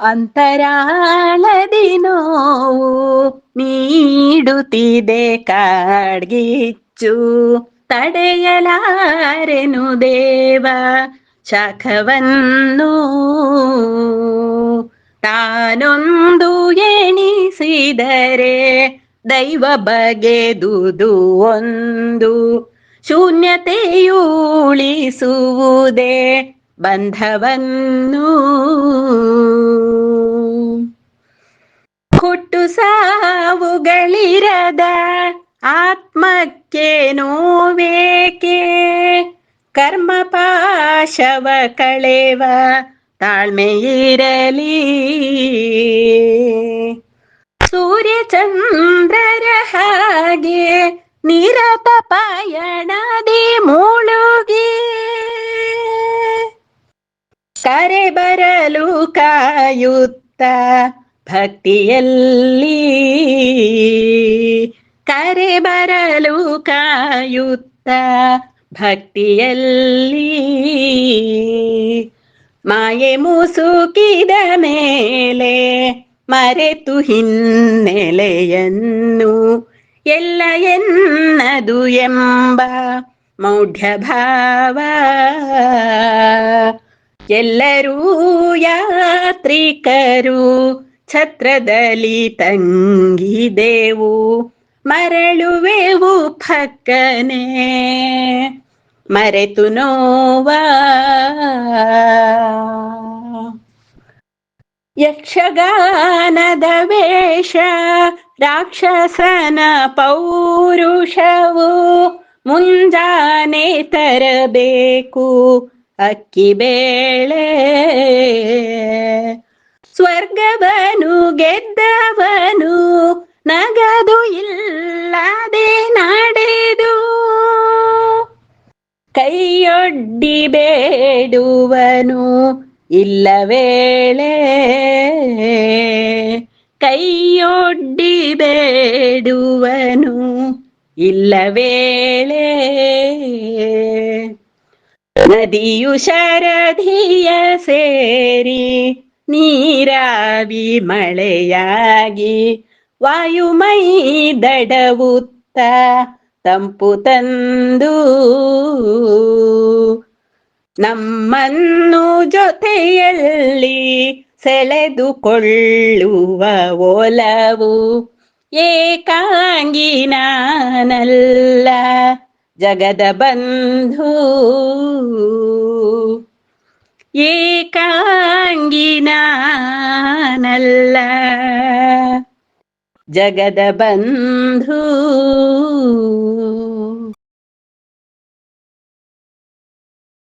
ಅಂತರಾಳದಿ ನೋವು ನೀಡುತ್ತಿದೆ ಕಾಡ್ಗಿಚ್ಚು. ತಡೆಯಲಾರೆನು ದೇವ ಶಖವನ್ನು? ತಾನೊಂದು ಎಣಿಸಿದರೆ ದೈವ ಬಗೆದುದು ಒಂದು. ಶೂನ್ಯತೆಯುಳಿಸುವುದೇ ಬಂಧವನ್ನೂ. ಸಾವುಗಳಿರದ ಆತ್ಮಕ್ಕೆ ನೋವೇಕೆ ಕರ್ಮ ಪಾಶವ ಕಳೆವ ತಾಳ್ಮೆ ಇರಲಿ ಸೂರ್ಯಚಂದ್ರರ ಹಾಗೆ ನಿರತ ಪಯಣದಿ ಮುಳುಗಿ. ಕರೆ ಬರಲು ಕಾಯುತ್ತ ಭಕ್ತಿಯಲ್ಲಿ ಕರೆ ಬರಲು ಕಾಯುತ್ತ ಭಕ್ತಿಯಲ್ಲಿ ಮಾಯೆ ಮುಸುಕಿದ ಮೇಲೆ ಮರೆತು ಹಿನ್ನೆಲೆಯನ್ನು ಎಲ್ಲ ಎನ್ನದು ಎಂಬ ಮೌಢ್ಯ ಭಾವ. ಎಲ್ಲರೂ ಯಾತ್ರಿಕರು ಛತ್ರದಲ್ಲಿ ತಂಗಿದೆವು ಮರಳುವೆವು ಫಕ್ಕನೆ. ಮರೆತು ನೋವ. ಯಕ್ಷಗಾನದ ವೇಷ ರಾಕ್ಷಸನ ಪೌರುಷವು ಮುಂಜಾನೆ ತರಬೇಕು ಅಕ್ಕಿ ಬೇಳೆ. ಸ್ವರ್ಗವನು ಗೆದ್ದವನು ನಗದು ಇಲ್ಲದೆ ನಡೆದು. ಕೈಯೊಡ್ಡಿ ಬೇಡುವನು ಇಲ್ಲ ವೇಳೆ. ಕೈಯೊಡ್ಡಿ ಬೇಡುವನು ಇಲ್ಲ ವೇಳೆ. ನದಿಯು ಶರಧಿಯ ಸೇರಿ ನೀರಾವಿ ಮಳೆಯಾಗಿ ವಾಯುಮೈ ದಡವುತ್ತ ತಂಪು ತಂದು. ನಮ್ಮನ್ನು ಜೊತೆಯಲ್ಲಿ ಸೆಳೆದುಕೊಳ್ಳುವ ಒಲವು ಏಕಾಂಗಿ ನಾನಲ್ಲ ಜಗದ ಬಂಧು. ಏಕಾಂಗಿ ನಾನಲ್ಲ ಜಗದ ಬಂಧು